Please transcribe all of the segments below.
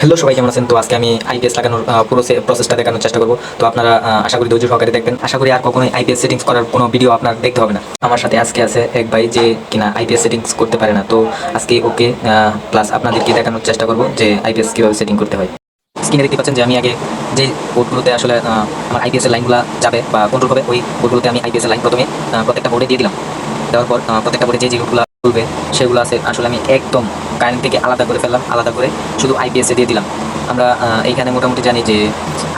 Hello সবাই কেমন আছেন? তো আজকে আমি আইপিএস লাগানোর পুরো প্রসেসটা দেখানোর চেষ্টা করব। তো আপনারা আশা করি ধৈর্য সহকারে দেখবেন। আশা করি আর কখনোই আইপিএস সেটিংস করার কোনো ভিডিও আপনার দেখতে হবে না। আমার সাথে আজকে আছে এক ভাই যে কিনা আইপিএস সেটিংস করতে পারে না। তো আজকে ওকে প্লাস আপনাদেরকে দেখানোর চেষ্টা করব যে আইপিএস কীভাবে সেটিং করতে হয়। স্ক্রিনে দেখতে পাচ্ছেন যে আমি আগে যে বোর্ডগুলোতে আসলে আমার আইপিএস এর লাইনগুলো যাবে বা কন্ট্রোল হবে, ওই বোর্ডগুলোতে আমি আইপিএস এর লাইন প্রথমে প্রত্যেকটা বোর্ডে দিয়ে দিলাম। দেওয়ার পর প্রত্যেকটা বোর্ডে যে যেগুলো চলবে সেগুলো আছে। আসলে আমি একদম কারেন্ট থেকে আলাদা করে ফেললাম আলাদা করে শুধু আইপিএস এ দিয়ে দিলাম। আমরা এইখানে মোটামুটি জানি যে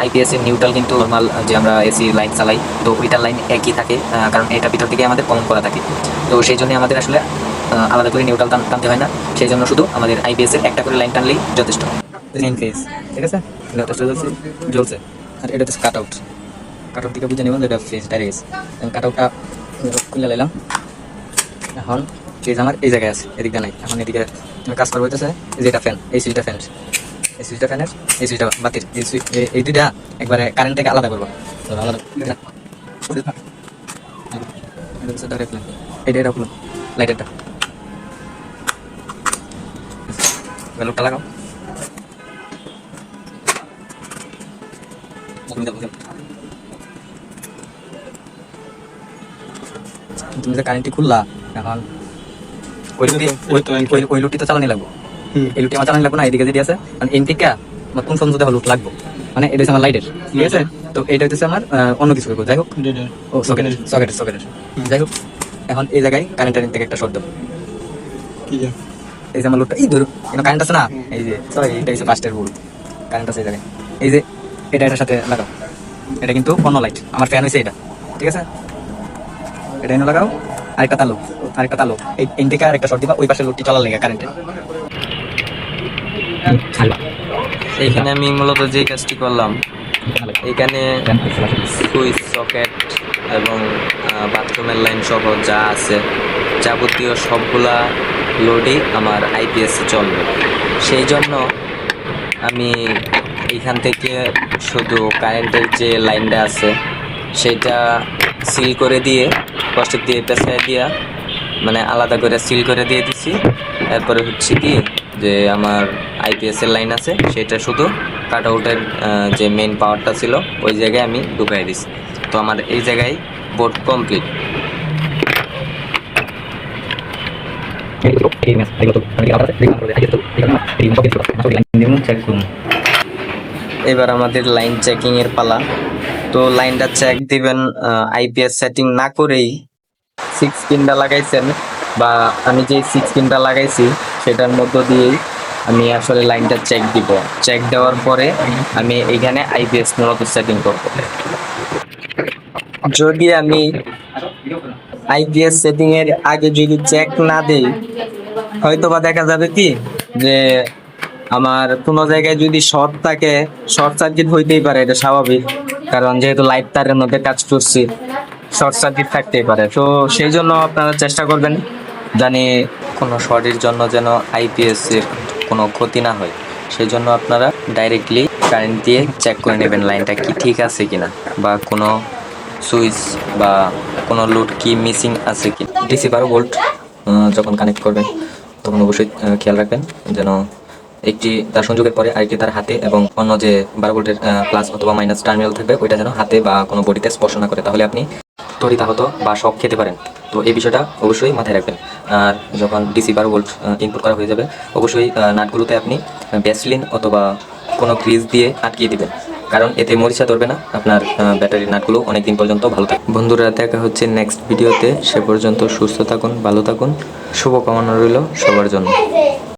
আইপিএসের নিউট্রাল কিন্তু নর্মাল যে আমরা এসি লাইন চালাই তো ওইটার লাইন একই থাকে কারণ এটা ভিতর থেকে আমাদের কমন করা থাকে। তো সেই জন্য আমাদের আসলে আলাদা করে নিউট্রাল টানতে হয় না। সেই জন্য শুধু আমাদের আইপিএসের একটা করে লাইন টানলেই যথেষ্ট। মেন ফেজ ঠিক আছে? যথেষ্ট জ্বলছে জ্বলছে। আর এটা হচ্ছে কাট আউট কাট আউট থেকে বুঝে নেবেন এটা ফেজ ডাইরেক্ট কাট আউটটা খুলে নিলাম। এখন ফেজ আমার এই জায়গায় আছে, এদিকে নাই, এখন এদিকে কাজ করব হইতেছে যে এটা ফ্যান এই সুইচটা ফ্যান এই সুইচটা ফ্যানের এই সুইচটা বাতির, এই সুইচ এই দুইটা একবারে কারেন্ট থেকে আলাদা করব লাইটারটা। তুমি যে কারেন্টটি খুললা এখন ওই লুটি ওই- ওই- ওই লুটি তো চালানি লাগবো। এই লুটি আমার চালানি লাগবো না এদিকে যদি আছে মানে এনটিকা আমার কোন সংযোগে লুট লাগবো? মানে এটা হচ্ছে আমার লাইটের ঠিক আছে? তো এটা হচ্ছে আমার অন্য কিছু করব যাই হোক। ও সকেটের সকেটের সকেটের যাই হোক এখন এই জায়গায় কারেন্টের থেকে একটা শর্ট দেবো। এই যে আমার লোকটা এই ধরো এখানে কারেন্ট আছে না? এই যে সরি এটা হচ্ছে ফার্স্টের ভুল কারেন্ট আছে এই জায়গায়। এই যে এটা এটার সাথে লাগাও। এটা কিন্তু অন্য লাইট আমার ফ্যান হয়েছে এটা। ঠিক আছে? এটা এনে লাগাও। আরেকটা তালো আরেকটা তালো। এই ইন্ডিকা আরেকটা শর্ট দিবা ওই পাশে লোকটি চলার লেগে কারেন্টে এইখানে আমি মূলত যে কাজটি করলাম এখানে সুইচ সকেট এবং বাথরুমের লাইন সহ যা আছে যাবতীয় সবগুলা লোডই আমার আইপিএস চলবে। সেই জন্য আমি এইখান থেকে শুধু কারেন্টের যে লাইনটা আছে সেটা সিল করে দিয়ে কষ্ট দিয়ে পেঁচায় দিয়া মানে আলাদা করে সিল করে দিয়ে দিছি। এরপরে হচ্ছে কি, যে আমার আইপিএস এর লাইন আছে, সেটা শুধু কাট আউটের যে মেইন পাওয়ারটা ছিল, ওই জায়গায় আমি ঢুকাই দিছি। তো আমার এই জায়গায় বোর্ড কমপ্লিট এবার আমাদের লাইন চেকিং এর পালা। তো লাইনটা চেক দিবেন আইপিএস সেটিং না করেই সিক্স পিনটা লাগাইছেন বা আমি যে সিক্স পিনটা লাগাইছি সেটার মধ্য দিয়েই আমি আসলে লাইনটা চেক দিব। চেক দেওয়ার পরে আমি এখানে আইপিএস মূলত সেটিং করব। যদি আমি আইপিএস সেটিং এর আগে যদি চেক না দেই হয়তো বা দেখা যাবে কি যে আমার কোনো জায়গায় যদি শর্ট থাকে শর্ট সার্কিট হইতেই পারে, এটা স্বাভাবিক। কারণ যেহেতু লাইট তারের মধ্যে কাজ করছি শর্ট সার্কিট থাকতেই পারে। তো সেই জন্য আপনারা চেষ্টা করবেন জানি কোনো শর্টের জন্য যেন আইপিএস এর কোনো ক্ষতি না হয়। সেই জন্য আপনারা ডাইরেক্টলি কারেন্ট দিয়ে চেক করে নেবেন লাইনটা কি ঠিক আছে কিনা বা কোনো সুইচ বা কোনো লুট কি মিসিং আছে কি ডিসি বারো ভোল্ট যখন কানেক্ট করবেন, তখন অবশ্যই খেয়াল রাখবেন যেন একটি তার সংযোগের পরে আরেকটি তার হাতে এবং অন্য যে বারো ভোল্টের প্লাস অথবা মাইনাস টার্মিনাল থাকবে, ওইটা যেন হাতে বা কোনো বডিতে স্পর্শ না করে। তাহলে আপনি তরিত আহত বা শক খেতে পারেন। তো এই বিষয়টা অবশ্যই মাথায় রাখবেন। আর যখন ডিসি বারো ভোল্ট ইনপুট করা হয়ে যাবে, অবশ্যই নাটগুলোতে আপনি ব্যাসলিন অথবা কোনো গ্রিজ দিয়ে আটকিয়ে দিবেন। কারণ এতে মরিচা ধরবে না, আপনার ব্যাটারির নাটগুলো অনেক দিন পর্যন্ত ভালো থাকে বন্ধুরা, দেখা হচ্ছে নেক্সট ভিডিওতে সে পর্যন্ত সুস্থ থাকুন, ভালো থাকুন। শুভকামনা রইল সবার জন্য।